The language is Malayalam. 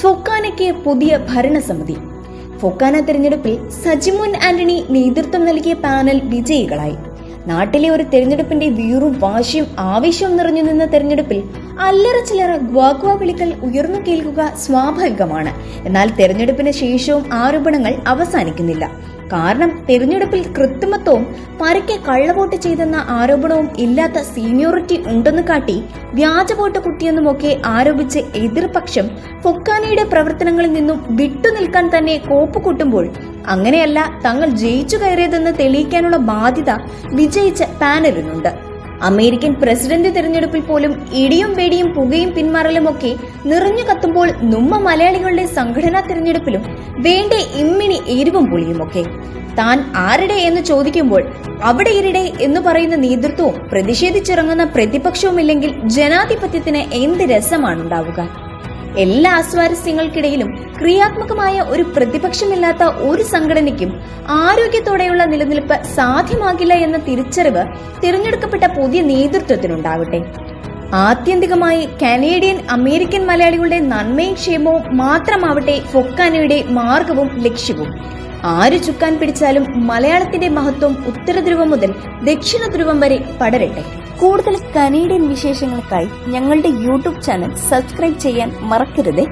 ഫൊക്കാനയ്ക്ക് പുതിയ ഭരണസമിതി. ഫൊക്കാന തെരഞ്ഞെടുപ്പിൽ സജിമുൻ ആന്റണി നേതൃത്വം നൽകിയ പാനൽ വിജയികളായി. നാട്ടിലെ ഒരു തെരഞ്ഞെടുപ്പിന്റെ വീറും വാശിയും ആവേശവും നിറഞ്ഞു നിന്ന തെരഞ്ഞെടുപ്പിൽ അല്ലറ ചില്ലറ ഗ്വാഗ്വ വിളികൾ ഉയർന്നു കേൾക്കുക സ്വാഭാവികമാണ്. എന്നാൽ തെരഞ്ഞെടുപ്പിന് ശേഷവും ആരോപണങ്ങൾ അവസാനിക്കുന്നില്ല. കാരണം തെരഞ്ഞെടുപ്പിൽ കൃത്രിമത്വവും പരക്കെ കള്ളവോട്ട് ചെയ്തെന്ന ആരോപണവും ഇല്ലാത്ത സീനിയോറിറ്റി ഉണ്ടെന്ന് കാട്ടി വ്യാജ വോട്ട് കുട്ടിയെന്നുമൊക്കെ ആരോപിച്ച് എതിർപക്ഷം ഫൊക്കാനയുടെ പ്രവർത്തനങ്ങളിൽ നിന്നും വിട്ടുനിൽക്കാൻ തന്നെ കോപ്പ് കൂട്ടുമ്പോൾ അങ്ങനെയല്ല തങ്ങൾ ജയിച്ചു കയറിയതെന്ന് തെളിയിക്കാനുള്ള ബാധ്യത വിജയിച്ച പാനലിനുണ്ട്. അമേരിക്കൻ പ്രസിഡന്റ് തെരഞ്ഞെടുപ്പിൽ പോലും ഇടിയും വെടിയും പുകയും പിന്മാറലുമൊക്കെ നിറഞ്ഞു കത്തുമ്പോൾ നുമ്മ മലയാളികളുടെ സംഘടനാ തെരഞ്ഞെടുപ്പിലും വേണ്ട ഇമ്മിണി എരിവും പുളിയുമൊക്കെ. താൻ ആരുടെ എന്ന് ചോദിക്കുമ്പോൾ അവിടെ ഇരിടെ എന്ന് പറയുന്ന നേതൃത്വവും പ്രതിഷേധിച്ചിറങ്ങുന്ന പ്രതിപക്ഷവുമില്ലെങ്കിൽ ജനാധിപത്യത്തിന് എന്ത് രസമാണുണ്ടാവുക? എല്ലാ അസ്വാരസ്യങ്ങൾക്കിടയിലും ക്രിയാത്മകമായ ഒരു പ്രതിപക്ഷമില്ലാത്ത ഒരു സംഘടനയ്ക്കും ആരോഗ്യത്തോടെയുള്ള നിലനിൽപ്പ് സാധ്യമാകില്ല എന്ന തിരിച്ചറിവ് തിരഞ്ഞെടുക്കപ്പെട്ട പുതിയ നേതൃത്വത്തിനുണ്ടാവട്ടെ. ആത്യന്തികമായി കനേഡിയൻ അമേരിക്കൻ മലയാളികളുടെ നന്മയും ക്ഷേമവും മാത്രമാവട്ടെ ഫൊക്കാനയുടെ മാർഗവും ലക്ഷ്യവും. ആര് ചുക്കാൻ പിടിച്ചാലും മലയാളത്തിന്റെ മഹത്വം ഉത്തര ധ്രുവം മുതൽ ദക്ഷിണ ധ്രുവം വരെ പടരട്ടെ. കൂടുതൽ കനേഡിയൻ വിശേഷങ്ങൾക്കായി ഞങ്ങളുടെ യൂട്യൂബ് ചാനൽ സബ്സ്ക്രൈബ് ചെയ്യാൻ മറക്കരുത്.